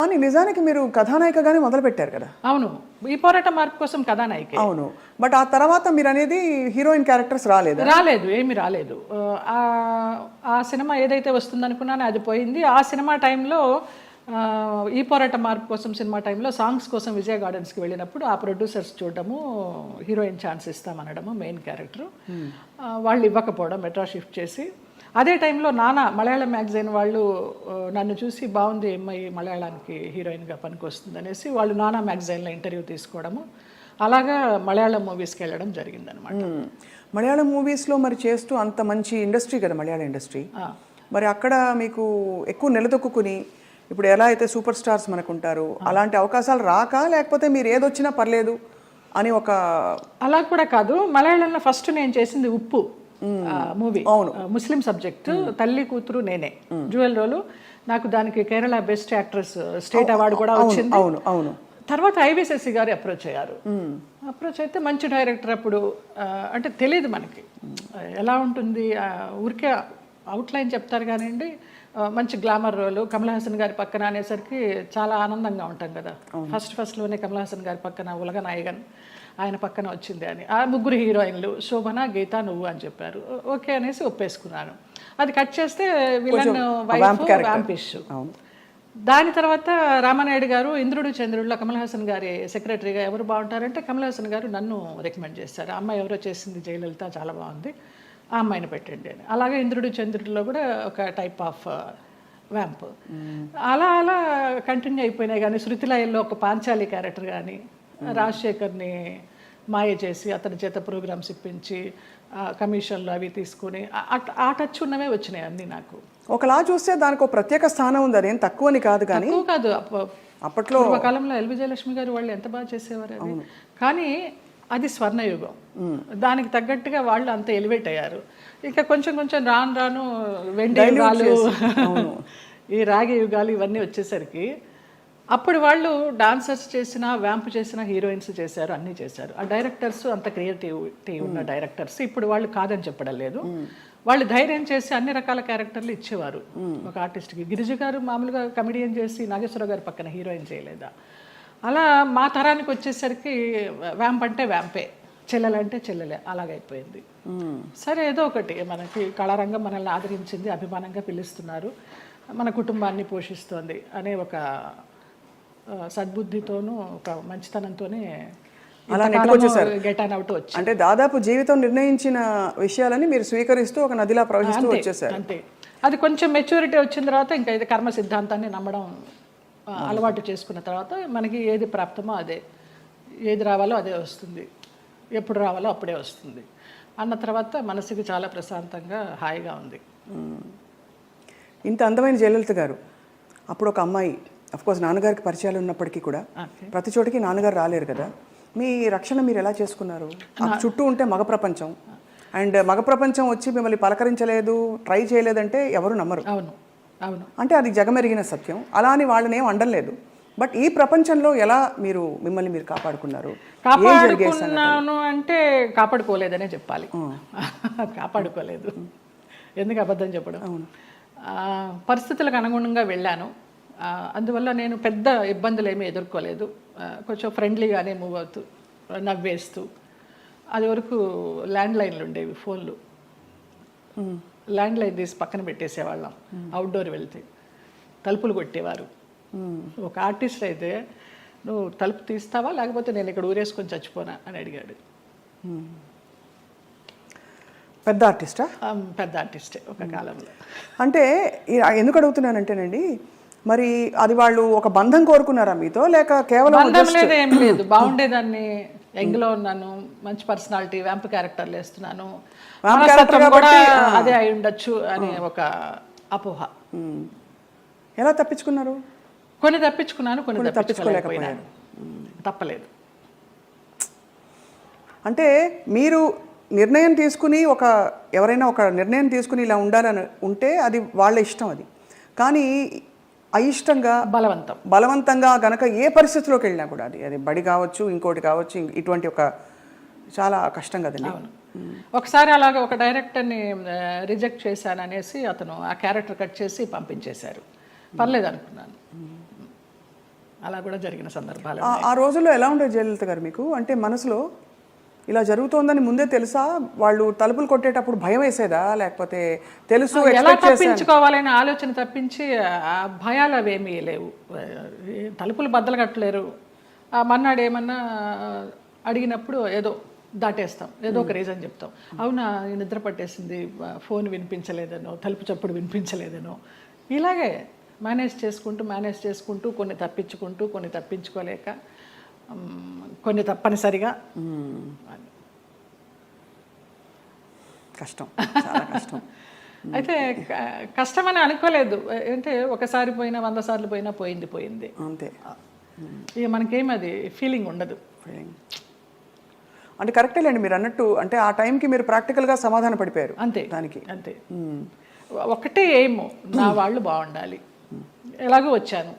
కానీ నిజానికి మీరు కథానాయికగానే మొదలు పెట్టారు కదా. అవును. ఈ పోరాట మార్పు కోసం కథానాయికే. అవును. బట్ ఆ తర్వాత మీరు అనేది హీరోయిన్ క్యారెక్టర్స్ రాలేదు? రాలేదు. ఏమి రాలేదు. ఆ సినిమా ఏదైతే వస్తుందనుకున్నానో అది పోయింది. ఆ సినిమా టైంలో ఈ పోరాట మార్పు కోసం సినిమా టైంలో సాంగ్స్ కోసం విజయ గార్డెన్స్కి వెళ్ళినప్పుడు ఆ ప్రొడ్యూసర్స్ చూడడము హీరోయిన్ ఛాన్స్ ఇస్తామనడము మెయిన్ క్యారెక్టర్. వాళ్ళు ఇవ్వకపోవడం మెట్రా షిఫ్ట్ చేసి అదే టైంలో నానా మలయాళం మ్యాగజైన్ వాళ్ళు నన్ను చూసి బాగుంది అమ్మాయి మలయాళానికి హీరోయిన్గా పనికొస్తుంది అనేసి వాళ్ళు నానా మ్యాగజైన్లో ఇంటర్వ్యూ తీసుకోవడము అలాగా మలయాళం మూవీస్కి వెళ్ళడం జరిగిందనమాట. మలయాళం మూవీస్లో మరి చేస్తూ అంత మంచి ఇండస్ట్రీ కదా మలయాళం ఇండస్ట్రీ. మరి అక్కడ మీకు ఎక్కువ నిలదొక్కుని ఇప్పుడు ఎలా అయితే సూపర్ స్టార్స్ మనకు ఉంటారు అలాంటి అవకాశాలు రాక లేకపోతే మీరు ఏదొచ్చినా పర్లేదు అని ఒక అలా కూడా కాదు. మలయాళంలో ఫస్ట్ నేను చేసింది ఉప్పు. మూవీ ముస్లిం సబ్జెక్ట్ తల్లి కూతురు నేనే. జ్యువెల్ రోలు నాకు దానికి Kerala best actress state award కూడా వచ్చింది. అవును అవును. తర్వాత ఐవిశశి గారు అప్రోచ్ అయ్యారు. అప్రోచ్ అయితే మంచి డైరెక్టర్ అప్పుడు అంటే తెలియదు మనకి. ఎలా ఉంటుంది ఊరికే అవుట్లైన్ చెప్తారు కానివ్వండి మంచి గ్లామర్ రోలు కమల్ హాసన్ గారి పక్కన అనేసరికి చాలా ఆనందంగా ఉంటాం కదా. ఫస్ట్ ఫస్ట్లోనే కమల్ హాసన్ గారి పక్కన ఉలగ నాయగన్. ఆయన పక్కన వచ్చింది అని. ఆ ముగ్గురు హీరోయిన్లు శోభన గీత నువ్వు అని చెప్పారు. ఓకే అనేసి ఒప్పేసుకున్నాను. అది కట్ చేస్తే విలన్ వైఫ్ వ్యాంపిష్ దాని తర్వాత రామానాయుడు గారు ఇంద్రుడు చంద్రుడిలో కమల్ హాసన్ గారి సెక్రటరీగా ఎవరు బాగుంటారంటే కమల్ హాసన్ గారు నన్ను రికమెండ్ చేశారు. ఆ అమ్మాయి ఎవరో చేసింది జయలలిత చాలా బాగుంది. ఆ అమ్మాయిని పెట్టండి అని. అలాగే ఇంద్రుడు చంద్రుడిలో కూడా ఒక టైప్ ఆఫ్ వ్యాంప్ అలా అలా కంటిన్యూ అయిపోయినాయి కానీ శృతిలయల్లో ఒక పాంచాలి క్యారెక్టర్ కానీ రాజశేఖర్ని మాయ చేసి అతని చేత ప్రోగ్రామ్స్ ఇప్పించి కమిషన్లు అవి తీసుకుని ఆ- టచ్ ఉన్నవే వచ్చినాయి అన్నీ నాకు. ఒకలా చూస్తే దానికి ఒక ప్రత్యేక స్థానం ఉంది. అదేం తక్కువని కాదు కానీ కాదు. అప్ప- అప్పట్లో పూర్వకాలంలో ఎల్ విజయలక్ష్మి గారు వాళ్ళు ఎంత బాగా చేసేవారు అది? కానీ అది స్వర్ణయుగం. దానికి తగ్గట్టుగా వాళ్ళు అంత ఎలివేట్ అయ్యారు. ఇక కొంచెం కొంచెం రాను రాను వెండి యుగాలు ఈ రాగి యుగాలు ఇవన్నీ వచ్చేసరికి అప్పుడు వాళ్ళు డాన్సర్స్ చేసిన వ్యాంప్ చేసిన హీరోయిన్స్ చేశారు అన్నీ చేశారు. ఆ డైరెక్టర్స్ అంత క్రియేటివిటీ ఉన్న డైరెక్టర్స్. ఇప్పుడు వాళ్ళు కాదని చెప్పడం లేదు వాళ్ళు ధైర్యం చేసి అన్ని రకాల క్యారెక్టర్లు ఇచ్చేవారు. ఒక ఆర్టిస్ట్కి. గిరిజ గారు మామూలుగా కమెడియన్ చేసి నాగేశ్వరరావు గారి పక్కన హీరోయిన్ చేయలేదా? అలా మా తరానికి వచ్చేసరికి వ్యాంప్ అంటే వ్యాంపే. చెల్లెలంటే చెల్లెలే. అలాగైపోయింది. సరే ఏదో ఒకటి. మనకి కళారంగం మనల్ని ఆదరించింది అభిమానంగా పిలుస్తున్నారు. మన కుటుంబాన్ని పోషిస్తోంది అనే ఒక సద్బుద్ధితోనూ ఒక మంచితనంతోనే గెట్ అన్ అవుట్ వచ్చి అంటే దాదాపు జీవితం నిర్ణయించిన విషయాలని మీరు స్వీకరిస్తూ ఒక నదిలా ప్రవహిస్తూ వచ్చేసారు. అంతే. అది కొంచెం మెచ్యూరిటీ వచ్చిన తర్వాత ఇంకా ఇది కర్మ సిద్ధాంతాన్ని నమ్మడం అలవాటు చేసుకున్న తర్వాత మనకి ఏది ప్రాప్తమో అదే. ఏది రావాలో అదే వస్తుంది. ఎప్పుడు రావాలో అప్పుడే వస్తుంది. అన్న తర్వాత మనసుకి చాలా ప్రశాంతంగా హాయిగా ఉంది. ఇంత అందమైన జయలలిత గారు అప్పుడు ఒక అమ్మాయి కోర్స్ నాన్నగారికి పరిచయాలు ఉన్నప్పటికీ కూడా ప్రతి చోటికి నాన్నగారు రాలేరు కదా. మీ రక్షణ మీరు ఎలా చేసుకున్నారు? చుట్టూ ఉంటే మగ ప్రపంచం. అండ్ మగ ప్రపంచం వచ్చి మిమ్మల్ని పలకరించలేదు ట్రై చేయలేదంటే ఎవరు నమ్మరు. అవును. అవును. అంటే అది జగమెరిగిన సత్యం. అలా అని వాళ్ళని ఏం అండలేదు. బట్ ఈ ప్రపంచంలో ఎలా మీరు మిమ్మల్ని మీరు కాపాడుకున్నారు? కాపాడుకున్నాను అంటే కాపాడుకోలేదనే చెప్పాలి. కాపాడుకోలేదు. ఎందుకు అబద్ధం చెప్పడం? ఆ, పరిస్థితులకు అనుగుణంగా వెళ్ళాను. అందువల్ల నేను పెద్ద ఇబ్బందులు ఏమీ ఎదుర్కోలేదు కొంచెం ఫ్రెండ్లీగానే మూవ్ అవుతూ నవ్వేస్తూ. అది వరకు ల్యాండ్ లైన్లు ఉండేవి ఫోన్లు. ల్యాండ్ లైన్ తీసి పక్కన పెట్టేసేవాళ్ళం అవుట్డోర్ వెళ్తే. తలుపులు కొట్టేవారు. ఒక ఆర్టిస్ట్ అయితే నువ్వు తలుపు తీస్తావా? లేకపోతే నేను ఇక్కడ ఊరేసుకొని చచ్చిపోనా? అని అడిగాడు. పెద్ద ఆర్టిస్టా? పెద్ద ఆర్టిస్టే ఒక కాలంలో. అంటే ఎందుకు అడుగుతున్నానంటేనండి మరి అది వాళ్ళు ఒక బంధం కోరుకున్నారా మీతో? లేక కేవలం బంధం లేదు ఏం లేదు. బాగుండేదాన్ని. యంగ్లో ఉన్నాను. మంచి పర్సనాలిటీ వ్యాంప్ క్యారెక్టర్లు వేస్తున్నాను. కూడా అదే అయి ఉండొచ్చు అనే ఒక అపోహ. ఎలా తప్పించుకున్నారు? కొన్ని తప్పించుకున్నాను కొన్ని తప్పించుకోలేకపోయినాను తప్పలేదు. అంటే మీరు నిర్ణయం తీసుకుని ఒక ఎవరైనా ఒక నిర్ణయం తీసుకుని ఇలా ఉండాలని ఉంటే అది వాళ్ళ ఇష్టం అది. కానీ అయిష్టంగా బలవంతం. బలవంతంగా గనక ఏ పరిస్థితిలోకి వెళ్ళినా కూడా అది అది బడి కావచ్చు ఇంకోటి కావచ్చు ఇటువంటి ఒక చాలా కష్టం కదండి ఒకసారి అలాగే ఒక డైరెక్టర్ని రిజెక్ట్ చేశాను అనేసి అతను ఆ క్యారెక్టర్ కట్ చేసి పంపించేశారు. పర్లేదు అనుకున్నాను. అలా కూడా జరిగిన సందర్భాలు ఆ- ఆ రోజుల్లో ఎలా ఉండేది జయలలిత గారు మీకు? అంటే మనసులో ఇలా జరుగుతోందని ముందే తెలుసా? వాళ్ళు తలుపులు కొట్టేటప్పుడు భయం వేసేదా? లేకపోతే తెలుసు ఎలా తప్పించుకోవాలనే ఆలోచన తప్పించి ఆ భయాలు అవేమీ లేవు. తలుపులు బద్దలు కట్టలేరు. ఆ మన్నాడు ఏమన్నా అడిగినప్పుడు ఏదో దాటేస్తాం. ఏదో ఒక రీజన్ చెప్తాం. అవునా నిద్ర పట్టేసింది ఫోన్ వినిపించలేదనో తలుపు చప్పుడు వినిపించలేదనో. ఇలాగే మేనేజ్ చేసుకుంటూ మేనేజ్ చేసుకుంటూ కొన్ని తప్పించుకుంటూ కొన్ని తప్పించుకోలేక కొన్ని తప్పనిసరిగా. కష్టం చాలా కష్టం. అయితే కష్టమని అనుకోలేదు. అంటే ఒకసారి పోయినా వంద సార్లు పోయినా పోయింది పోయింది. అంతే. ఇక మనకేం అది ఫీలింగ్ ఉండదు. Feeling. అంటే కరెక్టేలేండి మీరు అన్నట్టు అంటే ఆ టైంకి మీరు ప్రాక్టికల్గా సమాధాన పడిపోయారు అంతే దానికి. అంతే. ఒకటే ఎయిమ్ నా వాళ్ళు బాగుండాలి. ఎలాగో వచ్చాను.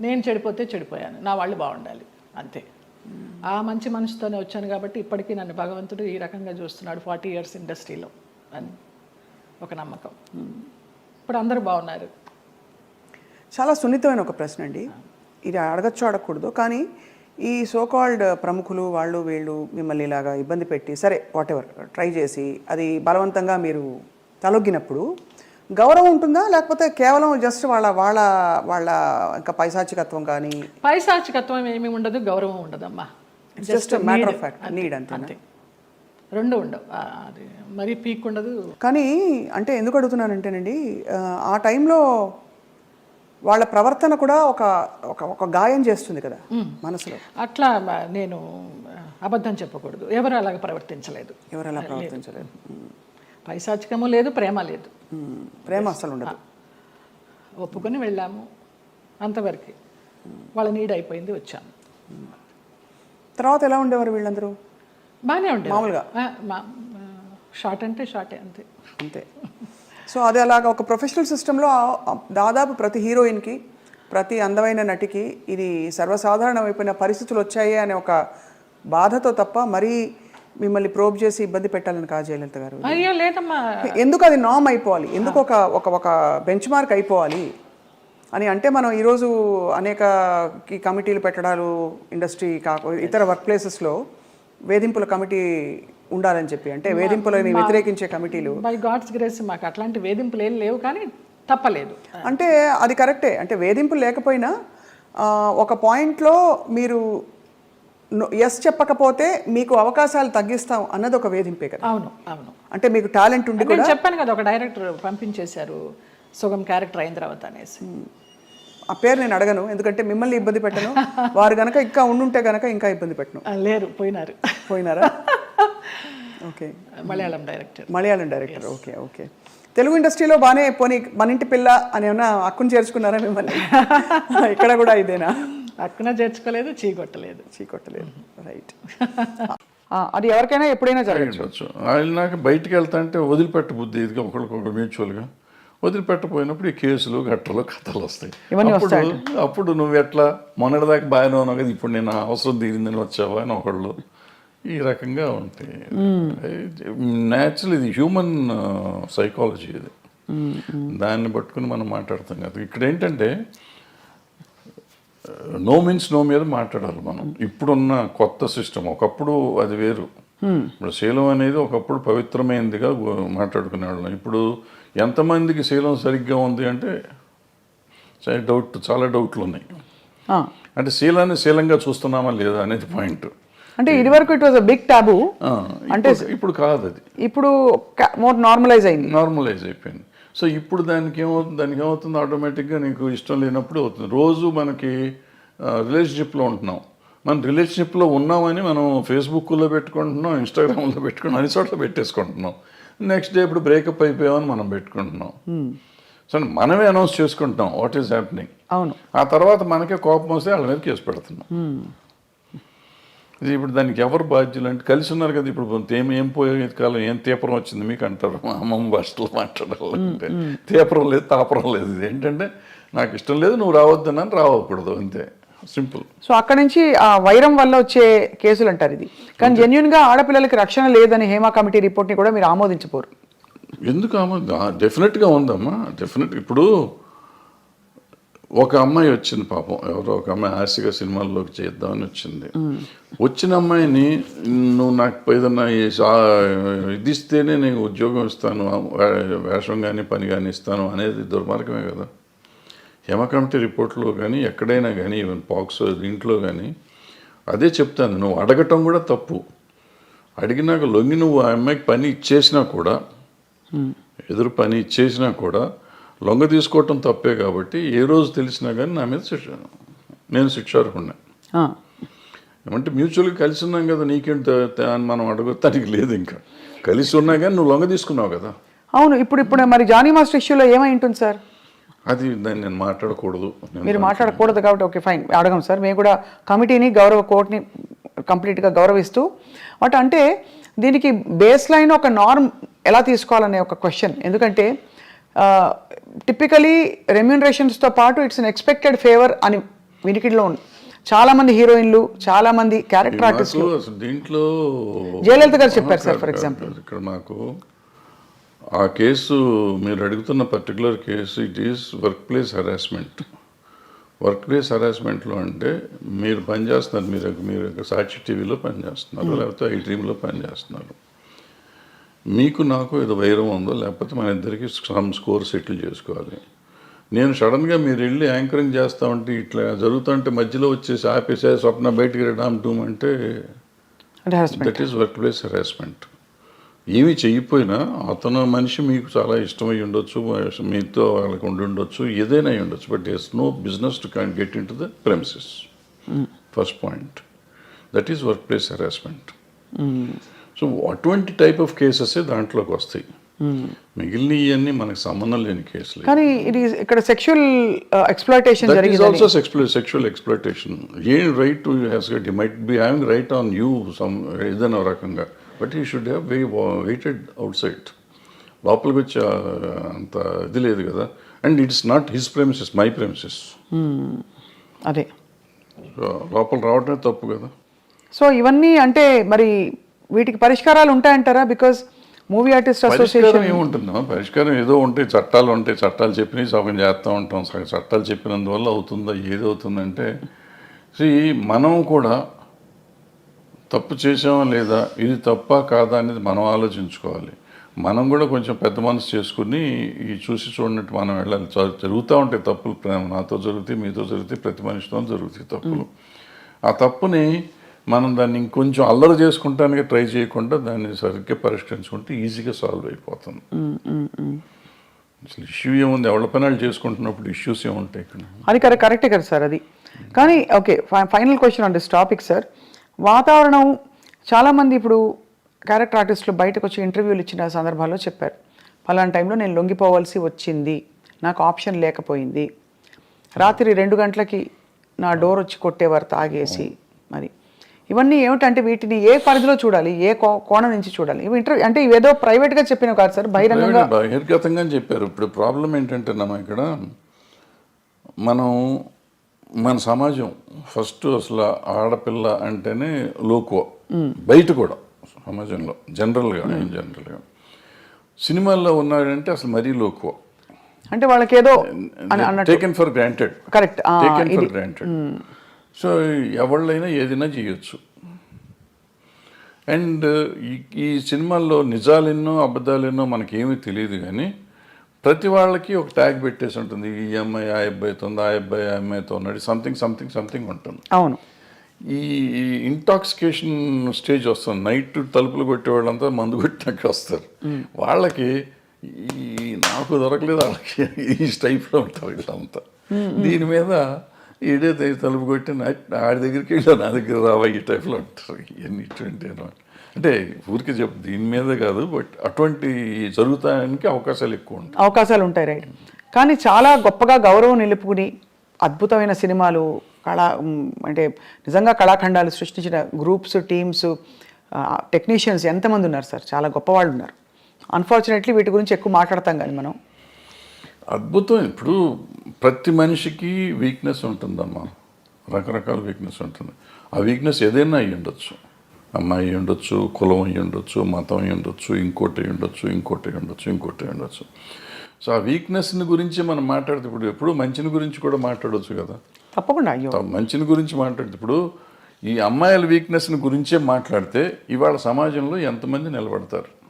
నేను చెడిపోతే చెడిపోయాను నా వాళ్ళు బాగుండాలి. అంతే. ఆ మంచి మనసుతోనే వచ్చాను కాబట్టి ఇప్పటికీ నన్ను భగవంతుడు ఈ రకంగా చూస్తున్నాడు ఫార్టీ ఇయర్స్ ఇండస్ట్రీలో అని ఒక నమ్మకం. ఇప్పుడు అందరూ బాగున్నారు. చాలా సున్నితమైన ఒక ప్రశ్న అండి. ఇది అడగచ్చు అడగకూడదు. కానీ ఈ సోకాల్డ్ ప్రముఖులు వాళ్ళు వీళ్ళు మిమ్మల్ని ఇలాగా ఇబ్బంది పెట్టి సరే వాట్ ఎవర్ ట్రై చేసి అది బలవంతంగా మీరు తలొగ్గినప్పుడు గౌరవం ఉంటుందా? లేకపోతే కేవలం జస్ట్ వాళ్ళ వాళ్ళ వాళ్ళ ఇంకా పైశాచికత్వం కానీ? పైశాచికత్వం ఏమీ ఉండదు గౌరవం ఉండదమ్మా. Just matter of fact need అంతే రెండు ఉండవు. అది మరీ పీక్ ఉండదు. కానీ అంటే ఎందుకు అడుగుతున్నానంటేనండి ఆ, ఆ టైంలో వాళ్ళ ప్రవర్తన కూడా ఒక ఒక ఒక గాయం చేస్తుంది కదా మనసులో. అట్లా నేను అబద్ధం చెప్పకూడదు. ఎవరు అలాగ ప్రవర్తించలేదు. ఎవరు అలా ప్రవర్తించలేదు. పైశాచికము లేదు ప్రేమ లేదు. ప్రేమ అసలు ఉండదు. ఒప్పుకొని వెళ్ళాము అంతవరకు. వాళ్ళ నీడ్ అయిపోయింది వచ్చాము. తర్వాత ఎలా ఉండేవారు వీళ్ళందరూ? బాగానే ఉండే మామూలుగా? షార్ట్ అంటే షార్టే అంతే. అంతే. సో అది అలాగా ఒక ప్రొఫెషనల్ సిస్టంలో దాదాపు ప్రతి హీరోయిన్కి ప్రతి అందమైన నటికి ఇది సర్వసాధారణమైపోయిన పరిస్థితులు వచ్చాయి అనే ఒక బాధతో తప్ప మరీ మిమ్మల్ని ప్రోబ్ చేసి ఇబ్బంది పెట్టాలని కాదు జయలలిత గారు. అయ్యో లేదమ్మా. ఎందుకు అది నామ్ అయిపోవాలి? ఎందుకు ఒక ఒక ఒక బెంచ్ మార్క్ అయిపోవాలి? అని అంటే మనం ఈరోజు అనేక కమిటీలు పెట్టడాలు ఇండస్ట్రీ కాకు ఇతర వర్క్ ప్లేసెస్లో వేధింపుల కమిటీ ఉండాలని చెప్పి అంటే వేధింపులని వ్యతిరేకించే కమిటీలు. బై గాడ్స్ గ్రేస్ మాకు అట్లాంటి వేధింపులు ఏం లేవు కానీ తప్పలేదు. అంటే అది కరెక్టే అంటే వేధింపులు లేకపోయినా ఒక పాయింట్లో మీరు ఎస్ చెప్పకపోతే మీకు అవకాశాలు తగ్గిస్తాం అన్నది ఒక వేధింపే కదా. అవును అవును. అంటే మీకు టాలెంట్ ఉండి నేను చెప్పాను కదా ఒక డైరెక్టర్ పంపించేశారు సుగం క్యారెక్టర్ అయిన తర్వాత అనేసి. ఆ పేరు నేను అడగను ఎందుకంటే మిమ్మల్ని ఇబ్బంది పెట్టను. వారు గనక ఇంకా ఉండుంటే గనక ఇంకా ఇబ్బంది పెట్టను. లేరు పోయినారు. పోయినారా? Okay. Malayalam director. Malayalam director okay okay. Telugu ఇండస్ట్రీలో బాగానే పోనీ మన ఇంటి పిల్ల అని ఏమన్నా హక్కును చేర్చుకున్నారా మిమ్మల్ని? ఇక్కడ కూడా ఇదేనా? అక్కున చేర్చుకోలేదు చీకొట్టలేదు. చీకొట్టలేదు. రైట్ అది ఎవరికైనా ఎప్పుడైనా జరగచ్చు. ఆయన నాకు బయటికి వెళ్తా అంటే వదిలిపెట్ట బుద్ధి ఇదిగా ఒకరికొకరు మ్యూచువల్గా వదిలిపెట్టపోయినప్పుడు ఈ కేసులు గట్టలు కథలు వస్తాయి. ఇవన్నీ అప్పుడు అప్పుడు నువ్వు ఎట్లా మొన్నటిదాకా బాగానే ఉన్నావు కదా ఇప్పుడు నేను అవసరం తీరిందని వచ్చావా అని ఒకళ్ళు ఈ రకంగా ఉంటాయి న్యాచురల్ ఇది హ్యూమన్ సైకాలజీ ఇది. దాన్ని పట్టుకుని మనం మాట్లాడతాం కదా. ఇక్కడ ఏంటంటే నో మీన్స్ నో మీద మాట్లాడాలి మనం. ఇప్పుడున్న కొత్త సిస్టమ్ ఒకప్పుడు అది వేరు. ఇప్పుడు శీలం అనేది ఒకప్పుడు పవిత్రమైనదిగా మాట్లాడుకునేవాళ్ళం ఇప్పుడు ఎంతమందికి శీలం సరిగ్గా ఉంది అంటే డౌట్ చాలా డౌట్లు ఉన్నాయి అంటే శీలాన్ని శీలంగా చూస్తున్నామా లేదా అనేది పాయింట్. అంటే ఇదివరకు it was a big taboo అంటే ఇప్పుడు కాదు అది ఇప్పుడు మోర్ నార్మలైజ్ అయింది. నార్మలైజ్ అయిపోయింది. సో ఇప్పుడు దానికి ఏమవుతుంది దానికి ఏమవుతుంది? ఆటోమేటిక్గా నీకు ఇష్టం లేనప్పుడు అవుతుంది. రోజు మనకి రిలేషన్షిప్లో ఉంటున్నాం. మనం రిలేషన్షిప్లో ఉన్నామని మనం ఫేస్బుక్లో పెట్టుకుంటున్నాం ఇన్స్టాగ్రామ్లో పెట్టుకుంటున్నాం అన్ని చోట్ల పెట్టేసుకుంటున్నాం. నెక్స్ట్ డే ఇప్పుడు బ్రేకప్ అయిపోయామని మనం పెట్టుకుంటున్నాం. సో మనమే అనౌన్స్ చేసుకుంటున్నాం వాట్ ఈస్ హ్యాపెనింగ్ అవును. ఆ తర్వాత మనకే కోపం వస్తే వాళ్ళ మీద కేసు పెడుతున్నాం. ఇది ఇప్పుడు దానికి ఎవరు బాధ్యులు అంటే కలిసి ఉన్నారు కదా ఇప్పుడు ఏం ఏం పోయే కాలం ఏం తీపరం వచ్చింది మీకు అంటారు. మా అమ్మమ్మ భాషలో మాట్లాడాలంటే తీపరం లేదు తాపరం లేదు. ఇది ఏంటంటే నాకు ఇష్టం లేదు నువ్వు రావద్దన్నాను రావకూడదు అంతే. సింపుల్. సో అక్కడ నుంచి ఆ వైరం వల్ల వచ్చే కేసులు అంటారు ఇది. కానీ జెన్యున్గా ఆడపిల్లలకి రక్షణ లేదని హేమా కమిటీ రిపోర్ట్ని కూడా మీరు ఆమోదించపోరు ఎందుకు ఆమె డెఫినెట్గా ఉందమ్మా. డెఫినెట్ ఇప్పుడు ఒక అమ్మాయి వచ్చింది పాపం. ఎవరో ఒక అమ్మాయి ఆశగా సినిమాల్లోకి చేద్దామని వచ్చింది. వచ్చిన అమ్మాయిని నువ్వు నాకు ఏదన్నా ఇది ఇస్తేనే నేను ఉద్యోగం ఇస్తాను వేషం కానీ పని కానీ ఇస్తాను అనేది దుర్మార్గమే కదా. హేమ కమిటీ రిపోర్ట్లో కానీ ఎక్కడైనా కానీ ఈవెన్ పాక్స్ దీంట్లో కానీ అదే చెప్తాను. నువ్వు అడగటం కూడా తప్పు. అడిగినాక లొంగి నువ్వు ఆ అమ్మాయికి పని ఇచ్చేసినా కూడా ఎదురు పని ఇచ్చేసినా కూడా లొంగ తీసుకోవటం తప్పే కాబట్టి ఏ రోజు తెలిసినా కానీ నా మీద శిక్ష నేను శిక్షార్హుడిని ఆ, ఏమంటే మ్యూచువల్గా కలిసి ఉన్నాం కదా నీకేంటి అని మనం అడగటానికి లేదు ఇంకా. కలిసి ఉన్నా కానీ నువ్వు లొంగ తీసుకున్నావు కదా. అవును ఇప్పుడు ఇప్పుడు మరి జానీ మాస్టర్ ఇష్యూలో ఏమై ఉంటుంది సార్? అది దాన్ని నేను మాట్లాడకూడదు. మీరు మాట్లాడకూడదు కాబట్టి ఓకే ఫైన్. అడగం సార్. మేము కూడా కమిటీని గౌరవ కోర్టుని కంప్లీట్గా గౌరవిస్తూ బట్ అంటే దీనికి బేస్ లైన్ ఒక నార్మ్ ఎలా తీసుకోవాలనే ఒక క్వశ్చన్. ఎందుకంటే టిపికలీ రెమ్యూనరేషన్స్తో పాటు ఇట్స్ అన్ ఎక్స్పెక్టెడ్ ఫేవర్ అని వినికిడిలో ఉంది. చాలా మంది హీరోయిన్లు చాలా మంది క్యారెక్టర్ ఆర్టిస్టులు అసలు దీంట్లో జయలలిత గారు చెప్పారు సార్, example. కాదు. ఇక్కడ నాకు ఆ కేసు మీరు అడుగుతున్న particular case it is workplace harassment workplace హెరాస్మెంట్లో అంటే మీరు పనిచేస్తున్నారు మీరు మీరు సాక్షి టీవీలో పనిచేస్తున్నారు లేకపోతే ఐ డ్రీమ్లో పనిచేస్తున్నారు. మీకు నాకు ఏదో వైరం ఉందో లేకపోతే మన ఇద్దరికి సమ్ స్కోర్ సెటిల్ చేసుకోవాలి. నేను సడన్గా మీరు వెళ్ళి యాంకరింగ్ చేస్తా ఉంటే ఇట్లా జరుగుతుంటే మధ్యలో వచ్చేసి ఆపేసే స్వప్న బయటికి డామ్ టూమ్ అంటే that is workplace harassment. ఏమి చెయ్యిపోయినా అతను మనిషి మీకు చాలా ఇష్టమై ఉండొచ్చు మీతో వాళ్ళకి ఉండి ఉండొచ్చు ఏదైనా ఉండొచ్చు. But yes no business to con get in to the premises. First point. That is workplace harassment. So అటువంటి టైప్ ఆఫ్ కేసెస్ దాంట్లోకి వస్తాయి. మిగిలిన ఇవన్నీ మనకు సంబంధం లేని కేసులు కానీ ఇది ఇక్కడ సెక్షువల్ ఎక్స్ప్లాయిటేషన్ జరిగింది ఆల్సో సెక్చువల్ సెక్షువల్ ఎక్స్ప్లోటేషన్ ఏం right to has got might be having right on you some ఏదైనా రకంగా. But you should have very weighted outside లోపలికి వచ్చి ఆ, అంత ఇది లేదు కదా. And it's not his premises my premises అదే. లోపల రావడమే తప్పు కదా. సో ఇవన్నీ అంటే మరి వీటికి పరిష్కారాలు ఉంటాయంటారా? బికాజ్ మూవీ ఆర్టిస్ట్ అసోసియేషన్ ఏముంటుందా పరిష్కారం ఏదో ఉంటాయి చట్టాలు ఉంటాయి చట్టాలు చెప్పినవి సగం చేస్తూ ఉంటాం. సగం చట్టాలు చెప్పినందువల్ల అవుతుందా ఏది అవుతుందంటే see మనం కూడా తప్పు చేసామా లేదా ఇది తప్ప కాదా అనేది మనం ఆలోచించుకోవాలి. మనం కూడా కొంచెం పెద్ద మనసు చేసుకుని ఈ చూసి చూడనట్టు మనం వెళ్ళాలి. జరుగుతూ ఉంటాయి తప్పులు ప్రేమ నాతో జరుగుతాయి మీతో జరుగుతాయి ప్రతి మనిషితో జరుగుతాయి తప్పులు. ఆ తప్పుని మనం దాన్ని ఇంకొంచెం అల్లరి చేసుకుంటానికి ట్రై చేయకుండా దాన్ని సరిగ్గా పరిష్కరించుకుంటే ఈజీగా సాల్వ్ అయిపోతుంది. అసలు ఇష్యూ ఏముంది? ఎవరి పనులు చేసుకుంటున్నప్పుడు ఇష్యూస్ ఏముంటాయి ఇక్కడ? అది కరెక్ట్ కరెక్టే కదా సార్ అది. కానీ okay final question on this topic sir. వాతావరణం చాలామంది ఇప్పుడు క్యారెక్టర్ ఆర్టిస్టులు బయటకు వచ్చి ఇంటర్వ్యూలు ఇచ్చిన సందర్భాల్లో చెప్పారు. పలానా టైంలో నేను లొంగిపోవాల్సి వచ్చింది. నాకు ఆప్షన్ లేకపోయింది. రాత్రి రెండు గంటలకి నా డోర్ వచ్చి కొట్టేవారు తాగేసి మరి. ఇవన్నీ ఏమిటంటే వీటిని ఏ పరిధిలో చూడాలి? ఏ కోణం నుంచి చూడాలి? ఇవి ఇంటర్వ్యూ అంటే ఇవేదో ప్రైవేట్గా చెప్పినవి కాదు సార్ బహిరంగంగా. బహిర్గతంగా చెప్పారు. ఇప్పుడు ప్రాబ్లం ఏంటంటే నమ్మ ఇక్కడ మనం మన సమాజం ఫస్ట్ అసలు ఆడపిల్ల అంటేనే లోకువ. బయట కూడా సమాజంలో జనరల్గా జనరల్గా. సినిమాల్లో ఉన్నాడంటే అసలు మరీ లోకువ. అంటే వాళ్ళకి ఏదో taken for granted correct. Taken for granted so ఎవళ్ళైనా ఏదైనా చేయొచ్చు. అండ్ ఈ సినిమాల్లో నిజాలెన్నో అబద్ధాలెన్నో మనకేమీ తెలియదు కానీ ప్రతి వాళ్ళకి ఒక ట్యాగ్ పెట్టేసి ఉంటుంది. ఈ అమ్మాయి ఆ అబ్బాయితో ఆ అబ్బాయి ఆ అమ్మాయితో ఉన్నాడు. సంథింగ్ సంథింగ్ సంథింగ్ ఉంటుంది. అవును. ఈ ఇంటాక్సికేషన్ స్టేజ్ వస్తుంది. నైట్ తలుపులు కొట్టే వాళ్ళంతా మందు కొట్టినాక వస్తారు. వాళ్ళకి ఈ నాకు దొరకలేదు వాళ్ళకి ఈ టైప్లో ఉంటారు వీళ్ళంతా. దీని మీద ఈడే తలుపు కొట్టి ఆడి దగ్గరికి వెళ్ళి నా దగ్గర రావా ఈ టైప్లో ఉంటారు. ఇవన్నీ ఇటువంటి అంటే ఊరికి చెప్పు దీని మీద కాదు బట్ అటువంటి జరుగుతానికి అవకాశాలు ఎక్కువ ఉంటాయి. అవకాశాలు ఉంటాయి రైట్. కానీ చాలా గొప్పగా గౌరవం నిలుపుకుని అద్భుతమైన సినిమాలు కళా అంటే నిజంగా కళాఖండాలు సృష్టించిన గ్రూప్స్ టీమ్స్ టెక్నీషియన్స్ ఎంతమంది ఉన్నారు సార్? చాలా గొప్పవాళ్ళు ఉన్నారు. అన్ఫార్చునేట్లీ వీటి గురించి ఎక్కువ మాట్లాడతాం కానీ మనం. అద్భుతం. ఇప్పుడు ప్రతి మనిషికి వీక్నెస్ ఉంటుందమ్మా. రకరకాల వీక్నెస్ ఉంటుంది. ఆ వీక్నెస్ ఏదైనా అయ్యి ఉండొచ్చు. అమ్మాయి ఉండొచ్చు కులం అయి ఉండొచ్చు మతం అయి ఉండొచ్చు ఇంకోటి ఉండొచ్చు ఇంకోటి ఉండొచ్చు ఇంకోటి ఉండొచ్చు. సో ఆ వీక్నెస్ని గురించి మనం మాట్లాడితే ఇప్పుడు ఎప్పుడు మంచిని గురించి కూడా మాట్లాడవచ్చు కదా. తప్పకుండా అయ్యో. మంచిని గురించి మాట్లాడితే ఇప్పుడు ఈ అమ్మాయిల వీక్నెస్ని గురించే మాట్లాడితే ఇవాళ సమాజంలో ఎంతమంది నిలబడతారు?